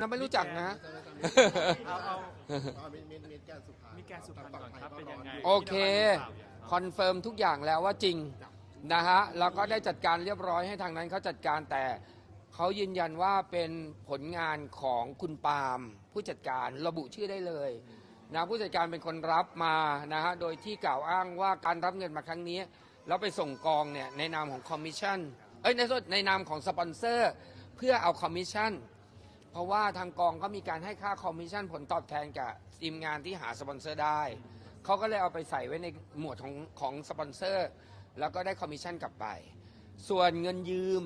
นะไม่รู้จักนะ เอาเอาอ๋อมิดมิดมิดแกนสุพรรณมีแกนสุพรรณก่อนครับเป็นยังไง โอเค คอนเฟิร์มทุกอย่างแล้วว่าจริงนะฮะแล้วก็ได้จัดการเรียบร้อยให้ทางนั้นเขาจัดการแต่เขายืนยันว่าเป็นผลงานของคุณปาล์มผู้จัดการระบุชื่อได้เลยนะผู้จัดการเป็นคนรับมานะฮะโดยที่กล่าวอ้างว่าการรับเงินมาครั้งนี้ แล้วไปส่งกองเนี่ยในนามของคอมมิชชั่นเอ้ยในส่วนในนามของสปอนเซอร์ เพื่อเอาคอมมิชชั่น เพราะว่าทางกองก็มีการให้ค่าคอมมิชชั่นผลตอบแทนกับทีมงานที่หาสปอนเซอร์ได้ เขาก็เลยเอาไปใส่ไว้ในหมวดของของสปอนเซอร์ แล้วก็ได้คอมมิชชั่นกลับไป ส่วนเงินยืม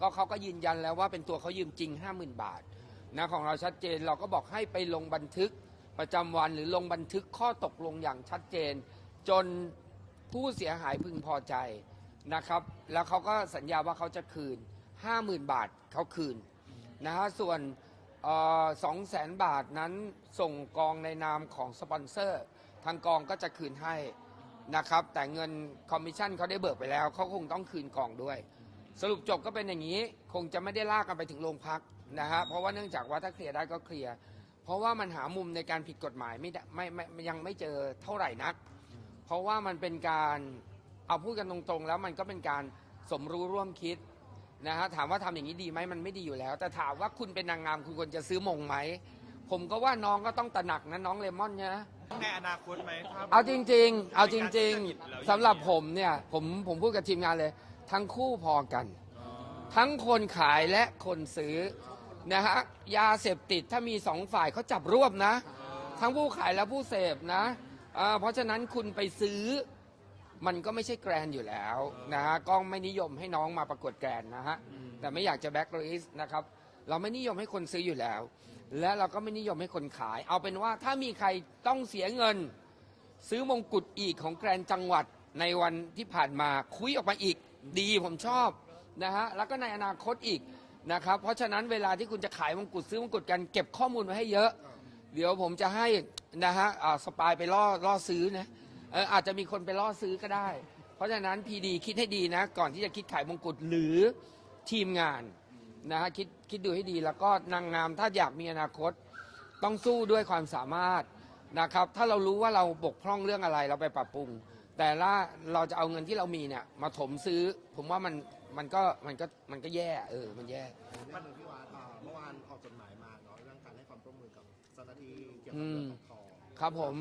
ก็เขาก็ยืนยันแล้วว่าเป็นตัวเขายืมจริง 50,000 บาทนะของเราชัดเจนเราก็บอกให้ไปลงบันทึกประจำวันหรือลงบันทึกข้อตกลงอย่างชัดเจน จนผู้เสียหายพึงพอใจนะครับ แล้วเขาก็สัญญาว่าเขาจะคืน 50,000 บาทเขาคืน นะฮะส่วนสองแสนบาทนั้นส่งกองในนามของสปอนเซอร์ ทางกองก็จะคืนให้นะครับ แต่เงินคอมมิชชั่นเขาได้เบิกไปแล้ว เขาคงต้องคืนกองด้วย สรุปจบก็เป็นอย่างนี้ คงจะไม่ได้ลากกันไปถึงโรงพักนะฮะเพราะว่าเนื่องจากว่าถ้าเคลียร์ได้ก็เคลียร์เพราะว่ามันหามุมในการผิดกฎหมายไม่ได้ไม่ไม่ไม่ยังไม่เจอเท่าไหร่นัก เพราะว่ามันเป็นการเอาพูดกันตรงๆ แล้วมันก็เป็นการสมรู้ร่วมคิด นะฮะถามว่าทำอย่างนี้ดีไหมมันไม่ดีอยู่แล้ว แต่ถามว่าคุณเป็นนางงามคุณควรจะซื้อมงไหมผมก็ว่าน้องก็ต้องตระหนักนะน้องเลมอนเนี่ยนะในอนาคตไหมถ้เอาจริง ๆ เอาจริงในการที่จะหยิบแล้วๆสำหรับผมเนี่ยผมผมพูดกับทีมงานเลย ทั้งคู่พอกัน ทั้งคนขายและคนซื้อนะฮะยาเสพติดถ้ามีสองฝ่ายเขาจับรวบนะ ทั้งผู้ขายและผู้เสพนะอ่าเพราะฉะนั้นคุณไปซื้อ มันก็ไม่ใช่แกรนอยู่แล้วนะฮะก็ไม่นิยมให้น้องมาประกวดแกรนนะฮะแต่ไม่อยากจะแบ็กลิสนะครับเราไม่นิยมให้คนซื้ออยู่แล้ว และเราก็ไม่นิยมให้คนขาย เอาเป็นว่าถ้ามีใครต้องเสียเงิน ซื้อมงกุฎอีกของแกรนจังหวัดในวันที่ผ่านมาคุยออกมาอีกดีผมชอบนะฮะแล้วก็ในอนาคตอีกนะครับเพราะฉะนั้นเวลาที่คุณจะขายมงกุฎซื้อมงกุฎกันเก็บข้อมูลไว้ให้เยอะ เดี๋ยวผมจะให้นะฮะอ่าสปายไปล่อล่อซื้อนะ เอออาจจะมีคนไปล่อซื้อก็ได้ เพราะฉะนั้นพีดีคิดให้ดีนะ ก่อนที่จะคิดขายมงกุฎหรือทีมงานนะฮะคิดคิดดูให้ดีแล้วก็นางงามถ้าอยากมีอนาคต ต้องสู้ด้วยความสามารถนะครับ ถ้าเรารู้ว่าเราบกพร่องเรื่องอะไรเราไปปรับปรุง แต่ละเราจะเอาเงินที่เรามีเนี่ยมาถมซื้อ ผมว่ามันมันก็มันก็มันก็แย่เออมันแย่มันหนึ่งพี่วาอ่าเมื่อวานออกจดหมายมาเนาะเรื่องการให้ความร่วมมือกับเจ้าหน้าที่เกี่ยวกับอืเรื่อมงของทอง ครับผม